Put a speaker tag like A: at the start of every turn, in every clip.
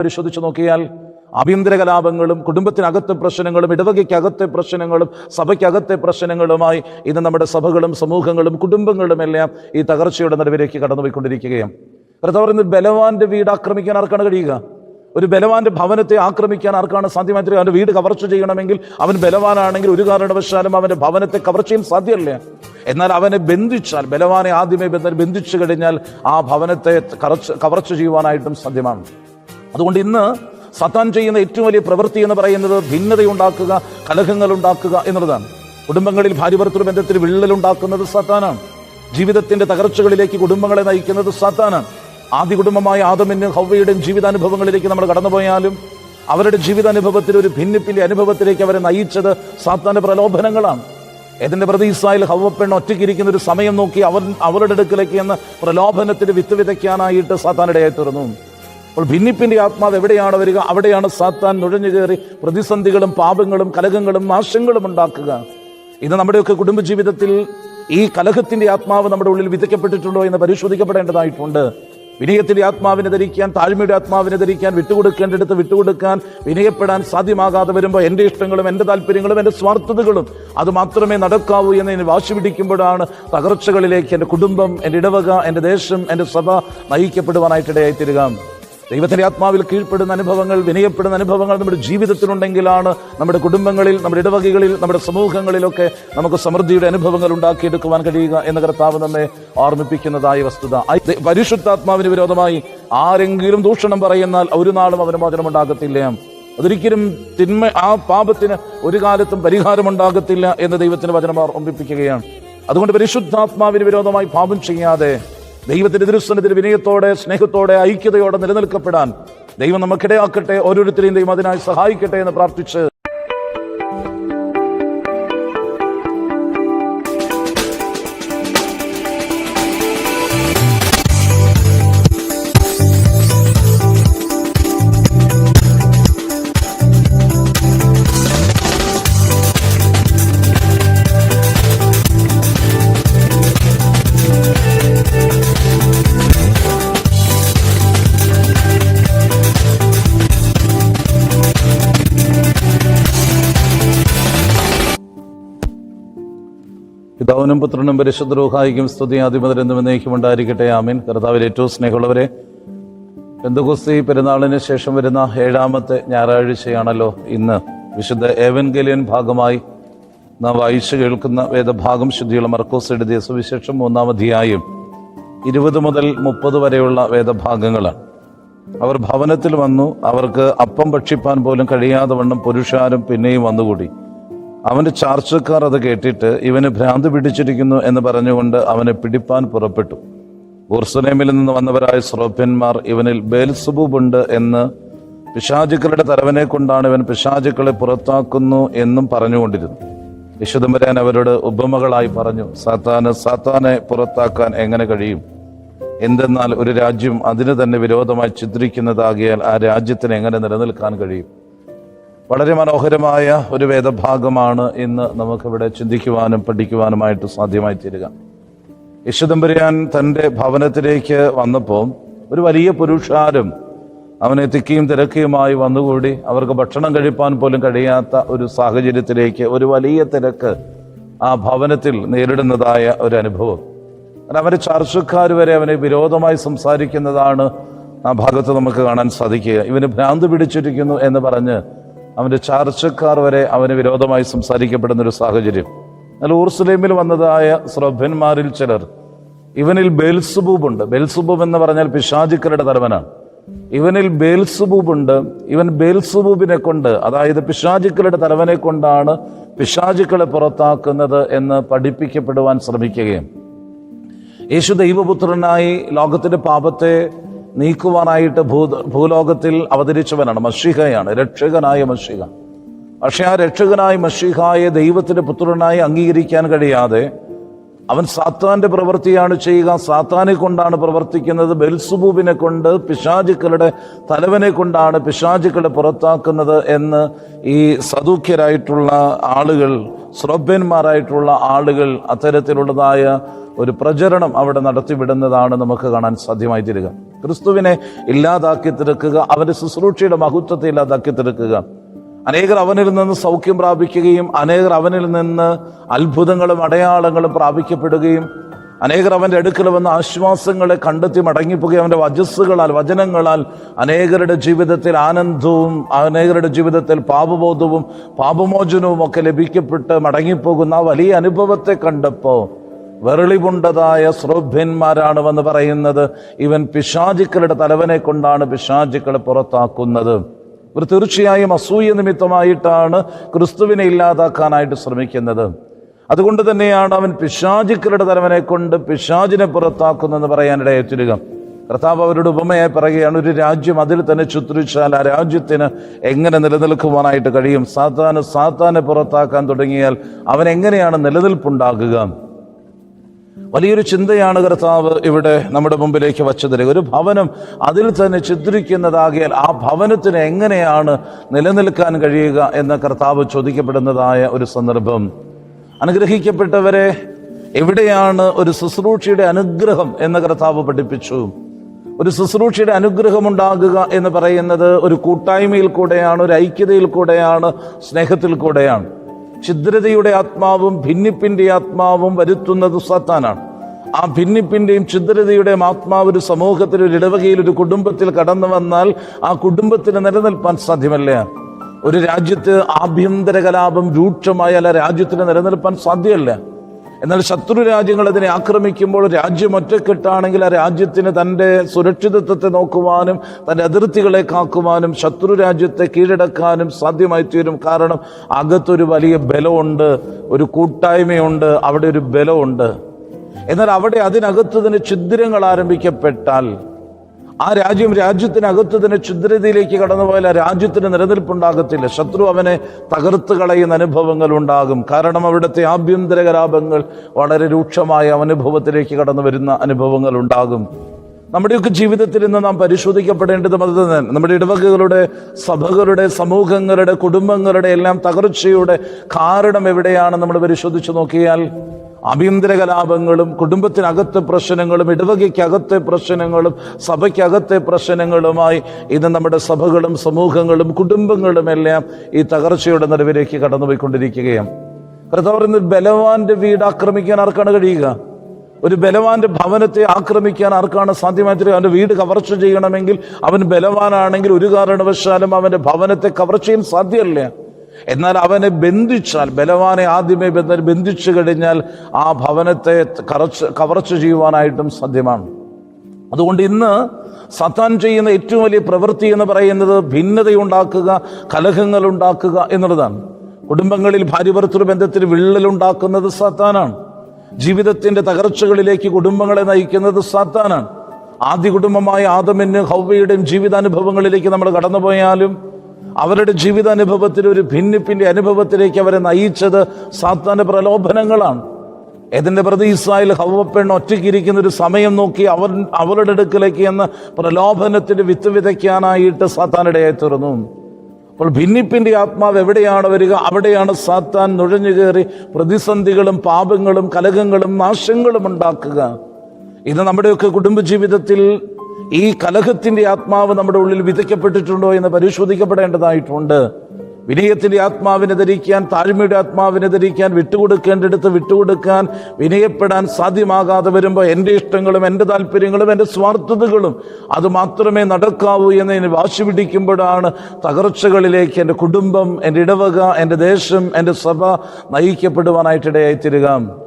A: പരിശോധിച്ച് നോക്കിയാൽ ആഭ്യന്തര കലാപങ്ങളും കുടുംബത്തിനകത്തെ പ്രശ്നങ്ങളും ഇടവകയ്ക്കകത്തെ പ്രശ്നങ്ങളും സഭയ്ക്കകത്തെ പ്രശ്നങ്ങളുമായി ഇന്ന് നമ്മുടെ സഭകളും സമൂഹങ്ങളും കുടുംബങ്ങളും എല്ലാം ഈ തകർച്ചയുടെ നടുവിലേക്ക് കടന്നുപോയിക്കൊണ്ടിരിക്കുകയാണ്. കർത്താവ് ബലവാന്റെ വീട് ആക്രമിക്കാൻ ആർക്കാണ് കഴിയുക? ഒരു ബലവാന്റെ ഭവനത്തെ ആക്രമിക്കാൻ ആർക്കാണ് സാധ്യമായിട്ട് അവന്റെ വീട് കവർച്ച ചെയ്യണമെങ്കിൽ അവൻ ബലവാനാണെങ്കിൽ ഒരു കാരണവശാലും അവന്റെ ഭവനത്തെ കവർച്ചയും സാധ്യമല്ല എന്നാൽ അവനെ ബന്ധിച്ചാൽ ബലവാനെ ആദ്യമേ ബന്ധിച്ചു കഴിഞ്ഞാൽ ആ ഭവനത്തെ കവർച്ച ചെയ്യുവാനായിട്ടും സാധ്യമാണ്. അതുകൊണ്ട് ഇന്ന് സത്താൻ ചെയ്യുന്ന ഏറ്റവും വലിയ പ്രവൃത്തി എന്ന് പറയുന്നത് ഭിന്നതയുണ്ടാക്കുക കലഹങ്ങൾ ഉണ്ടാക്കുക എന്നുള്ളതാണ്. കുടുംബങ്ങളിൽ ഭാര്യഭർത്തൃ ബന്ധത്തിൽ വിള്ളലുണ്ടാക്കുന്നത് സത്താനാണ്. ജീവിതത്തിന്റെ തകർച്ചകളിലേക്ക് കുടുംബങ്ങളെ നയിക്കുന്നത് സത്താനാണ്. ആദ്യ കുടുംബമായ ആദമിന് ഹൗവയുടെയും ജീവിതാനുഭവങ്ങളിലേക്ക് നമ്മൾ കടന്നുപോയാലും അവരുടെ ജീവിതാനുഭവത്തിൽ ഒരു ഭിന്നിപ്പിന്റെ അനുഭവത്തിലേക്ക് അവരെ നയിച്ചത് സാത്താന്റെ പ്രലോഭനങ്ങളാണ്. ഏതിന്റെ പ്രതി ഇസ്രായേൽ ഹവപ്പെണ്ണ് ഒറ്റയ്ക്കിരിക്കുന്ന ഒരു സമയം നോക്കി അവൻ അവരുടെ അടുക്കലേക്ക് എന്ന പ്രലോഭനത്തിന് വിത്ത് വിതയ്ക്കാനായിട്ട് സാത്താനിടയായി തീർന്നു. അപ്പോൾ ഭിന്നിപ്പിന്റെ ആത്മാവ് എവിടെയാണ് വരിക? അവിടെയാണ് സാത്താൻ നുഴഞ്ഞു കയറി പ്രതിസന്ധികളും പാപങ്ങളും കലകങ്ങളും നാശങ്ങളും ഉണ്ടാക്കുക. ഇത് നമ്മുടെയൊക്കെ കുടുംബജീവിതത്തിൽ ഈ കലഹത്തിന്റെ ആത്മാവ് നമ്മുടെ ഉള്ളിൽ വിതയ്ക്കപ്പെട്ടിട്ടുണ്ടോ എന്ന് പരിശോധിക്കപ്പെടേണ്ടതായിട്ടുണ്ട്. വിനയത്തിന്റെ ആത്മാവിനെ ധരിക്കാൻ താഴ്മയുടെ ആത്മാവിനെ ധരിക്കാൻ വിട്ടുകൊടുക്കേണ്ടടുത്ത് വിട്ടുകൊടുക്കാൻ വിനയപ്പെടാൻ സാധ്യമാകാതെ വരുമ്പോൾ എന്റെ ഇഷ്ടങ്ങളും എന്റെ താല്പര്യങ്ങളും എന്റെ സ്വാർത്ഥതകളും അത് മാത്രമേ നടക്കാവൂ എന്ന് എന്നെ വാശി പിടിക്കുമ്പോഴാണ് തകർച്ചകളിലേക്ക് എന്റെ കുടുംബം എന്റെ ഇടവക എന്റെ ദേശം എന്റെ സഭ നയിക്കപ്പെടുവാനായിട്ടിടയായി തീരുക ദൈവത്തിന്റെ ആത്മാവിൽ കീഴ്പ്പെടുന്ന അനുഭവങ്ങൾ വിനയപ്പെടുന്ന അനുഭവങ്ങൾ നമ്മുടെ ജീവിതത്തിലുണ്ടെങ്കിലാണ് നമ്മുടെ കുടുംബങ്ങളിൽ നമ്മുടെ ഇടവകകളിൽ നമ്മുടെ സമൂഹങ്ങളിലൊക്കെ നമുക്ക് സമൃദ്ധിയുടെ അനുഭവങ്ങൾ ഉണ്ടാക്കിയെടുക്കുവാൻ കഴിയുക എന്ന കർത്താവ് നമ്മെ ഓർമ്മിപ്പിക്കുന്നതായ വസ്തുത. പരിശുദ്ധാത്മാവിന് വിരോധമായി ആരെങ്കിലും ദൂഷണം പറയുന്നാൽ ഒരു നാളും അവന് മോചനം ഉണ്ടാകത്തില്ല. അതൊരിക്കലും തിന്മ ആ പാപത്തിന് ഒരു കാലത്തും പരിഹാരമുണ്ടാകത്തില്ല എന്ന് ദൈവത്തിന് വചനം ഓർമ്മിപ്പിക്കുകയാണ്. അതുകൊണ്ട് പരിശുദ്ധാത്മാവിന് വിരോധമായി പാപം ചെയ്യാതെ ദൈവത്തിന്റെ തിരുസന്നിധിയിൽ വിനയത്തോടെ സ്നേഹത്തോടെ ഐക്യതയോടെ നിലനിൽക്കപ്പെടാൻ ദൈവം നമുക്കിടയാക്കട്ടെ ഓരോരുത്തരെയും ദൈവം അതിനായി സഹായിക്കട്ടെ എന്ന് പ്രാർത്ഥിച്ച് പിതാവിനും പുത്രനും പരിശുദ്ധ രൂഹായിക്കും സ്തുതി ആദിമതരെന്നും എന്നേക്കും ഉണ്ടായിരിക്കട്ടെ ആമീൻ. കർത്താവിൽ ഏറ്റവും സ്നേഹമുള്ളവരെ പെന്തകുസ്തി പെരുന്നാളിന് ശേഷം വരുന്ന ഏഴാമത്തെ ഞായറാഴ്ചയാണല്ലോ ഇന്ന്. വിശുദ്ധ ഏവൻഗലിയൻ ഭാഗമായി നാം വായിച്ചു കേൾക്കുന്ന വേദഭാഗം ശുദ്ധിയുള്ള മർക്കോസ് എഴുതിയ സുവിശേഷം മൂന്നാം അധ്യായം ഇരുപത് മുതൽ മുപ്പത് വരെയുള്ള വേദഭാഗങ്ങളാണ്. അവർ ഭവനത്തിൽ വന്നു അവർക്ക് അപ്പം ഭക്ഷിപ്പാൻ പോലും കഴിയാതെ വണ്ണം പുരുഷാരും പിന്നെയും വന്നുകൂടി. അവന്റെ ചാർച്ചക്കാർ അത് കേട്ടിട്ട് ഇവന് ഭ്രാന്ത് പിടിച്ചിരിക്കുന്നു എന്ന് പറഞ്ഞുകൊണ്ട് അവനെ പിടിപ്പാൻ പുറപ്പെട്ടു. ഉർസലേമിൽ നിന്ന് വന്നവരായ സ്രോപ്യന്മാർ ഇവനിൽ ബേൽസുബൂബ് ഉണ്ട് എന്ന് പിശാചുക്കളുടെ തലവനെ കൊണ്ടാണ് ഇവൻ പിശാചുക്കളെ പുറത്താക്കുന്നു എന്നും പറഞ്ഞുകൊണ്ടിരുന്നു. വിശുദ്ധമരാൻ അവരോട് ഉപമകളായി പറഞ്ഞു സാത്താന് സാത്താനെ പുറത്താക്കാൻ എങ്ങനെ കഴിയും? എന്തെന്നാൽ ഒരു രാജ്യം അതിന് തന്നെ വിരോധമായി ചിത്രിക്കുന്നതാകിയാൽ ആ രാജ്യത്തിന് എങ്ങനെ നിലനിൽക്കാൻ കഴിയും? വളരെ മനോഹരമായ ഒരു വേദഭാഗമാണ് ഇന്ന് നമുക്കിവിടെ ചിന്തിക്കുവാനും പഠിക്കുവാനുമായിട്ട് സാധ്യമായി തീരുക യശുദമ്പരിയാൻ തന്റെ ഭവനത്തിലേക്ക് വന്നപ്പോൾ ഒരു വലിയ പുരുഷാരം അവനെ തിക്കിയും തിരക്കിയുമായി വന്നുകൂടി അവർക്ക് ഭക്ഷണം കഴിപ്പാൻ പോലും കഴിയാത്ത ഒരു സാഹചര്യത്തിലേക്ക് ഒരു വലിയ തിരക്ക് ആ ഭവനത്തിൽ നേരിടുന്നതായ ഒരു അനുഭവം. അവരെ ചർച്ചക്കാർ വരെ അവനെ വിരോധമായി സംസാരിക്കുന്നതാണ് ആ ഭാഗത്ത് നമുക്ക് കാണാൻ സാധിക്കുക. ഇവന് ഭ്രാന്ത് പിടിച്ചിരിക്കുന്നു എന്ന് പറഞ്ഞ് അവന്റെ ചാർച്ചക്കാർ വരെ അവന് വിരോധമായി സംസാരിക്കപ്പെടുന്ന ഒരു സാഹചര്യം. എന്നാൽ ഊർസുലേമിൽ വന്നതായ ശ്രഭന്മാരിൽ ചിലർ ഇവനിൽ ബേൽസുബൂബ് ഉണ്ട്. ബേൽസുബൂബ് എന്ന് പറഞ്ഞാൽ പിശാചിക്കരുടെ തലവനാണ്. ഇവനിൽ ബേൽസുബൂബ് ഉണ്ട്. ഇവൻ ബേൽസുബൂബിനെ കൊണ്ട് അതായത് പിശാചിക്കളുടെ തലവനെ കൊണ്ടാണ് പിശാചിക്കളെ പുറത്താക്കുന്നത് എന്ന് പഠിപ്പിക്കപ്പെടുവാൻ ശ്രമിക്കുകയും യേശു ദൈവപുത്രനായി ലോകത്തിന്റെ പാപത്തെ നീക്കുവാനായിട്ട് ഭൂ ഭൂലോകത്തിൽ അവതരിച്ചവനാണ് മഷിഹയാണ് രക്ഷകനായ മഷിഹ. പക്ഷെ ആ രക്ഷകനായ മഷിഹായെ ദൈവത്തിന്റെ പുത്രനായി അംഗീകരിക്കാൻ കഴിയാതെ അവൻ സാത്താന്റെ പ്രവൃത്തിയാണ് ചെയ്യുക സാത്താനെ കൊണ്ടാണ് പ്രവർത്തിക്കുന്നത് ബെൽസുബൂബിനെ കൊണ്ട് പിശാചുക്കളുടെ തലവനെ കൊണ്ടാണ് പിശാചുക്കളെ പുറത്താക്കുന്നത് എന്ന് ഈ സദൂഖ്യരായിട്ടുള്ള ആളുകൾ ശ്രോഭ്യന്മാരായിട്ടുള്ള ആളുകൾ അത്തരത്തിലുള്ളതായ ഒരു പ്രചരണം അവിടെ നടത്തിവിടുന്നതാണ് നമുക്ക് കാണാൻ സാധ്യമായി തീരുക ക്രിസ്തുവിനെ ഇല്ലാതാക്കി തീർക്കുക അവന്റെ ശുശ്രൂഷയുടെ മഹത്വത്തെ ഇല്ലാതാക്കി തീർക്കുക അനേകർ അവനിൽ നിന്ന് സൗഖ്യം പ്രാപിക്കുകയും അനേകർ അവനിൽ നിന്ന് അത്ഭുതങ്ങളും അടയാളങ്ങളും പ്രാപിക്കപ്പെടുകയും അനേകർ അവന്റെ അടുക്കൽ വന്ന ആശ്വാസങ്ങളെ കണ്ടെത്തി മടങ്ങിപ്പോകുകയും അവന്റെ വജസ്സുകളാൽ വചനങ്ങളാൽ അനേകരുടെ ജീവിതത്തിൽ ആനന്ദവും അനേകരുടെ ജീവിതത്തിൽ പാപബോധവും പാപമോചനവും ഒക്കെ ലഭിക്കപ്പെട്ട് മടങ്ങിപ്പോകുന്ന ആ വലിയ അനുഭവത്തെ കണ്ടപ്പോൾ വെറുളിപുണ്ടതായ ശ്രോഭ്യന്മാരാണ് വന്ന് പറയുന്നത്. ഇവൻ പിശാചിക്കളുടെ തലവനെ കൊണ്ടാണ് പിശാചിക്കളെ പുറത്താക്കുന്നത്. ഇവർ തീർച്ചയായും അസൂയ നിമിത്തമായിട്ടാണ് ക്രിസ്തുവിനെ ഇല്ലാതാക്കാനായിട്ട് ശ്രമിക്കുന്നത്. അതുകൊണ്ട് തന്നെയാണ് അവൻ പിശാചിക്കളുടെ തലവനെ കൊണ്ട് പിശാചിനെ പുറത്താക്കുന്നെന്ന് പറയാനിടയെ ചുരുക കർത്താവ് അവരുടെ ഉപമയായി പറയുകയാണ് ഒരു രാജ്യം അതിൽ തന്നെ ചുത്രിച്ചാൽ ആ രാജ്യത്തിന് എങ്ങനെ നിലനിൽക്കുവാനായിട്ട് കഴിയും? സാത്താന് സാത്താനെ പുറത്താക്കാൻ തുടങ്ങിയാൽ അവൻ എങ്ങനെയാണ് നിലനിൽപ്പുണ്ടാകുക? വലിയൊരു ചിന്തയാണ് കർത്താവ് ഇവിടെ നമ്മുടെ മുമ്പിലേക്ക് വച്ചത്. ഒരു ഭവനം അതിൽ തന്നെ ചിത്രിക്കുന്നതാകിയാൽ ആ ഭവനത്തിന് എങ്ങനെയാണ് നിലനിൽക്കാൻ കഴിയുക എന്ന കർത്താവ് ചോദിക്കപ്പെടുന്നതായ ഒരു സന്ദർഭം. അനുഗ്രഹിക്കപ്പെട്ടവരെ എവിടെയാണ് ഒരു ശുശ്രൂഷയുടെ അനുഗ്രഹം എന്ന കർത്താവ് പഠിപ്പിച്ചു. ഒരു ശുശ്രൂഷയുടെ അനുഗ്രഹം ഉണ്ടാകുക എന്ന് പറയുന്നത് ഒരു കൂട്ടായ്മയിൽ കൂടെയാണ് ഒരു ഐക്യതയിൽ കൂടെയാണ് സ്നേഹത്തിൽ കൂടെയാണ്. ഛിദ്രതയുടെ ആത്മാവും ഭിന്നിപ്പിന്റെ ആത്മാവും വരുത്തുന്നത് സത്താനാണ്. ആ ഭിന്നിപ്പിന്റെയും ഛിദ്രതയുടെയും ആത്മാവ് ഒരു സമൂഹത്തിൽ ഒരു ഇടവകയിൽ ഒരു കുടുംബത്തിൽ കടന്നു വന്നാൽ ആ കുടുംബത്തിന് നിലനിൽപ്പാൻ സാധ്യമല്ല? ഒരു രാജ്യത്ത് ആഭ്യന്തര കലാപം രൂക്ഷമായാൽ ആ രാജ്യത്തിന് നിലനിൽപ്പാൻ സാധ്യമല്ല? എന്നാൽ ശത്രു രാജ്യങ്ങൾ അതിനെ ആക്രമിക്കുമ്പോൾ രാജ്യം ഒറ്റക്കെട്ടാണെങ്കിൽ ആ രാജ്യത്തിന് തന്റെ സുരക്ഷിതത്വത്തെ നോക്കുവാനും തന്റെ അതിർത്തികളെ കാക്കുവാനും ശത്രു രാജ്യത്തെ കീഴടക്കാനും സാധ്യമായി തീരും. കാരണം അകത്തൊരു വലിയ ബലമുണ്ട് ഒരു കൂട്ടായ്മയുണ്ട് അവിടെ ഒരു ബലമുണ്ട്. എന്നാൽ അവിടെ അതിനകത്ത് തന്നെ ഛിദ്രങ്ങൾ ആരംഭിക്കപ്പെട്ടാൽ ആ രാജ്യം രാജ്യത്തിനകത്ത് തന്നെ ഛിദ്രതയിലേക്ക് കടന്നുപോയാൽ ആ രാജ്യത്തിന് നിലനിൽപ്പുണ്ടാകത്തില്ല. ശത്രു അവനെ തകർത്ത് കളയുന്ന അനുഭവങ്ങൾ ഉണ്ടാകും. കാരണം അവിടുത്തെ ആഭ്യന്തര കലാപങ്ങൾ വളരെ രൂക്ഷമായ അനുഭവത്തിലേക്ക് കടന്നു വരുന്ന അനുഭവങ്ങൾ ഉണ്ടാകും. നമ്മുടെയൊക്കെ ജീവിതത്തിൽ ഇന്ന് നാം പരിശോധിക്കപ്പെടേണ്ടത് അത് തന്നെ. നമ്മുടെ ഇടവകകളുടെ സഭകളുടെ സമൂഹങ്ങളുടെ കുടുംബങ്ങളുടെ എല്ലാം തകർച്ചയുടെ കാരണം എവിടെയാണ് നമ്മൾ പരിശോധിച്ച് നോക്കിയാൽ ആഭ്യന്തര കലാപങ്ങളും കുടുംബത്തിനകത്തെ പ്രശ്നങ്ങളും ഇടവകയ്ക്കകത്തെ പ്രശ്നങ്ങളും സഭയ്ക്കകത്തെ പ്രശ്നങ്ങളുമായി ഇന്ന് നമ്മുടെ സഭകളും സമൂഹങ്ങളും കുടുംബങ്ങളും എല്ലാം ഈ തകർച്ചയുടെ നിലവിലേക്ക് കടന്നുപോയിക്കൊണ്ടിരിക്കുകയാണ്. കർത്താവ് പറയുന്നത് ബലവാന്റെ വീട് ആക്രമിക്കാൻ ആർക്കാണ് കഴിയുക? ഒരു ബലവാന്റെ ഭവനത്തെ ആക്രമിക്കാൻ ആർക്കാണ് സാധ്യമായിട്ട് അവന്റെ വീട് കവർച്ച ചെയ്യണമെങ്കിൽ അവൻ ബലവാനാണെങ്കിൽ ഒരു കാരണവശാലും അവന്റെ ഭവനത്തെ കവർച്ചയും സാധ്യമല്ല എന്നാൽ അവനെ ബന്ധിച്ചാൽ ബലവാനെ ആദ്യമേ ബന്ധ- ബന്ധിച്ചു കഴിഞ്ഞാൽ ആ ഭവനത്തെ കറച്ച് കവർച്ച ചെയ്യുവാനായിട്ടും സാധ്യമാണ്. അതുകൊണ്ട് ഇന്ന് സത്താൻ ചെയ്യുന്ന ഏറ്റവും വലിയ പ്രവൃത്തി എന്ന് പറയുന്നത് ഭിന്നതയുണ്ടാക്കുക കലഹങ്ങൾ ഉണ്ടാക്കുക എന്നുള്ളതാണ്. കുടുംബങ്ങളിൽ ഭാര്യഭർത്തൃ ബന്ധത്തിൽ വിള്ളലുണ്ടാക്കുന്നത് സത്താനാണ്. ജീവിതത്തിന്റെ തകർച്ചകളിലേക്ക് കുടുംബങ്ങളെ നയിക്കുന്നത് സത്താനാണ്. ആദ്യ കുടുംബമായ ആദമിന് ഹൗവയുടെയും ജീവിതാനുഭവങ്ങളിലേക്ക് നമ്മൾ കടന്നുപോയാലും അവരുടെ ജീവിതാനുഭവത്തിൽ ഒരു ഭിന്നിപ്പിന്റെ അനുഭവത്തിലേക്ക് അവരെ നയിച്ചത് സാത്താന്റെ പ്രലോഭനങ്ങളാണ്. ഏതിന്റെ പ്രതി ഇസ്രായേൽ ഹവപ്പെണ്ണ് ഒറ്റയ്ക്കിരിക്കുന്ന ഒരു സമയം നോക്കി അവർ അവരുടെ അടുക്കലേക്ക് എന്ന പ്രലോഭനത്തിന്റെ വിത്ത് വിതയ്ക്കാനായിട്ട് സാത്താനിടയായി തീർന്നു. അപ്പോൾ ഭിന്നിപ്പിന്റെ ആത്മാവ് എവിടെയാണ് വരിക? അവിടെയാണ് സാത്താൻ നുഴഞ്ഞു കയറി പ്രതിസന്ധികളും പാപങ്ങളും കലകങ്ങളും നാശങ്ങളും ഉണ്ടാക്കുക. ഇത് നമ്മുടെയൊക്കെ കുടുംബജീവിതത്തിൽ ഈ കലഹത്തിന്റെ ആത്മാവ് നമ്മുടെ ഉള്ളിൽ വിതയ്ക്കപ്പെട്ടിട്ടുണ്ടോ എന്ന് പരിശോധിക്കപ്പെടേണ്ടതായിട്ടുണ്ട്. വിനയത്തിന്റെ ആത്മാവിനെ ധരിക്കാൻ താഴ്മയുടെ ആത്മാവിനെ ധരിക്കാൻ വിട്ടുകൊടുക്കേണ്ടടുത്ത് വിട്ടുകൊടുക്കാൻ വിനയപ്പെടാൻ സാധ്യമാകാതെ വരുമ്പോൾ എന്റെ ഇഷ്ടങ്ങളും എന്റെ താല്പര്യങ്ങളും എന്റെ സ്വാർത്ഥതകളും അത് മാത്രമേ നടക്കാവൂ എന്ന് വാശി പിടിക്കുമ്പോഴാണ് തകർച്ചകളിലേക്ക് എന്റെ കുടുംബം എന്റെ ഇടവക എന്റെ ദേശം എന്റെ സഭ നയിക്കപ്പെടുവാനായിട്ടിടയായിത്തീരുക.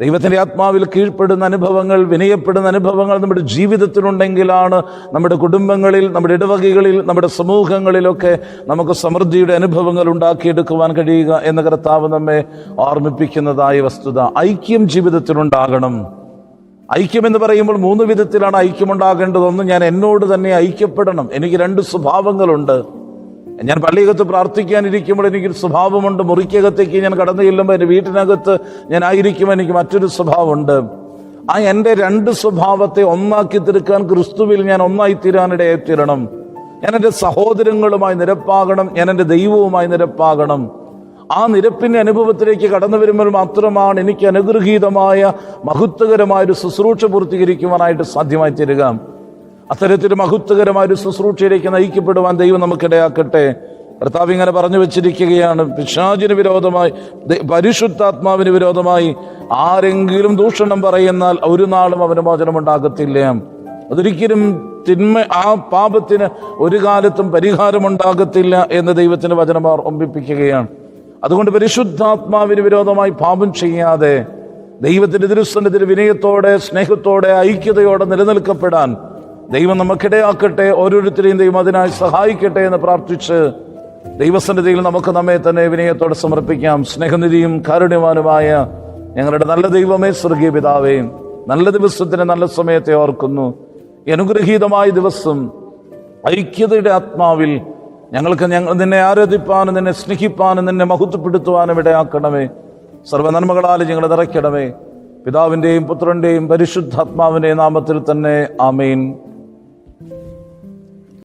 A: ദൈവത്തിന്റെ ആത്മാവിൽ കീഴ്പ്പെടുന്ന അനുഭവങ്ങൾ വിനയപ്പെടുന്ന അനുഭവങ്ങൾ നമ്മുടെ ജീവിതത്തിലുണ്ടെങ്കിലാണ് നമ്മുടെ കുടുംബങ്ങളിൽ നമ്മുടെ ഇടവകകളിൽ നമ്മുടെ സമൂഹങ്ങളിലൊക്കെ നമുക്ക് സമൃദ്ധിയുടെ അനുഭവങ്ങൾ ഉണ്ടാക്കിയെടുക്കുവാൻ കഴിയുക എന്ന കർത്താവ് നമ്മെ ഓർമ്മിപ്പിക്കുന്നതായ വസ്തുത. ഐക്യം ജീവിതത്തിലുണ്ടാകണം. ഐക്യം എന്ന് പറയുമ്പോൾ മൂന്ന് വിധത്തിലാണ് ഐക്യമുണ്ടാകേണ്ടത് ഒന്ന് ഞാൻ എന്നോട് തന്നെ ഐക്യപ്പെടണം. എനിക്ക് രണ്ട് സ്വഭാവങ്ങളുണ്ട്. ഞാൻ പള്ളിയകത്ത് പ്രാർത്ഥിക്കാനിരിക്കുമ്പോൾ എനിക്കൊരു സ്വഭാവമുണ്ട്. മുറിക്കകത്തേക്ക് ഞാൻ കടന്നു ചെല്ലുമ്പോൾ എന്റെ വീട്ടിനകത്ത് ഞാൻ ആയിരിക്കുമ്പോൾ എനിക്ക് മറ്റൊരു സ്വഭാവമുണ്ട്. ആ എന്റെ രണ്ട് സ്വഭാവത്തെ ഒന്നാക്കി തീർക്കാൻ ക്രിസ്തുവിൽ ഞാൻ ഒന്നായി തീരാനിടയായി തീരണം ഞാൻ എന്റെ സഹോദരങ്ങളുമായി നിരപ്പാകണം. ഞാൻ എന്റെ ദൈവവുമായി നിരപ്പാകണം. ആ നിരപ്പിന്റെ അനുഭവത്തിലേക്ക് കടന്നു വരുമ്പോൾ മാത്രമാണ് എനിക്ക് അനുഗ്രഹീതമായ മഹത്വകരമായ ഒരു ശുശ്രൂഷ പൂർത്തീകരിക്കുവാനായിട്ട് സാധ്യമായി തീരുക അത്തരത്തിൽ മഹത്വകരമായ ഒരു ശുശ്രൂഷയിലേക്ക് നയിക്കപ്പെടുവാൻ ദൈവം നമുക്കിടയാക്കട്ടെ. കർത്താവ് ഇങ്ങനെ പറഞ്ഞു വെച്ചിരിക്കുകയാണ് പിശാചിന് വിരോധമായി പരിശുദ്ധാത്മാവിന് വിരോധമായി ആരെങ്കിലും ദൂഷണം പറയുന്നാൽ ഒരു നാളും അവന് മോചനം ഉണ്ടാകത്തില്ല. അതൊരിക്കലും തിന്മ ആ പാപത്തിന് ഒരു കാലത്തും പരിഹാരം പരിഹാരമുണ്ടാകത്തില്ല എന്ന് ദൈവത്തിന്റെ വചനം ഓർമ്മിപ്പിക്കുകയാണ്. അതുകൊണ്ട് പരിശുദ്ധാത്മാവിന് വിരോധമായി പാപം ചെയ്യാതെ ദൈവത്തിന്റെ തിരുസന്നത്തിൽ വിനയത്തോടെ സ്നേഹത്തോടെ ഐക്യതയോടെ നിലനിൽക്കപ്പെടാൻ ദൈവം നമുക്കിടയാക്കട്ടെ ഓരോരുത്തരെയും ദൈവം അതിനായി സഹായിക്കട്ടെ എന്ന് പ്രാർത്ഥിച്ച് ദൈവസന്നിധിയിൽ നമുക്ക് നമ്മെ തന്നെ വിനയത്തോടെ സമർപ്പിക്കാം. സ്നേഹനിധിയും കാരുണ്യവാനുമായ ഞങ്ങളുടെ നല്ല ദൈവമേ സ്വർഗീയ പിതാവേ നല്ല ദിവസത്തിന് നല്ല സമയത്തെ ഓർക്കുന്നു. അനുഗ്രഹീതമായ ദിവസം ഐക്യതയുടെ ആത്മാവിൽ ഞങ്ങൾക്ക് ഞങ്ങൾ നിന്നെ ആരാധിപ്പാനും നിന്നെ സ്നേഹിപ്പാനും നിന്നെ മഹത്വപ്പെടുത്തുവാനും ഇടയാക്കണമേ. സർവനന്മകളാൽ ഞങ്ങളെ നിറയ്ക്കണമേ. പിതാവിന്റെയും പുത്രന്റെയും പരിശുദ്ധാത്മാവിന്റെയും നാമത്തിൽ തന്നെ ആമേൻ.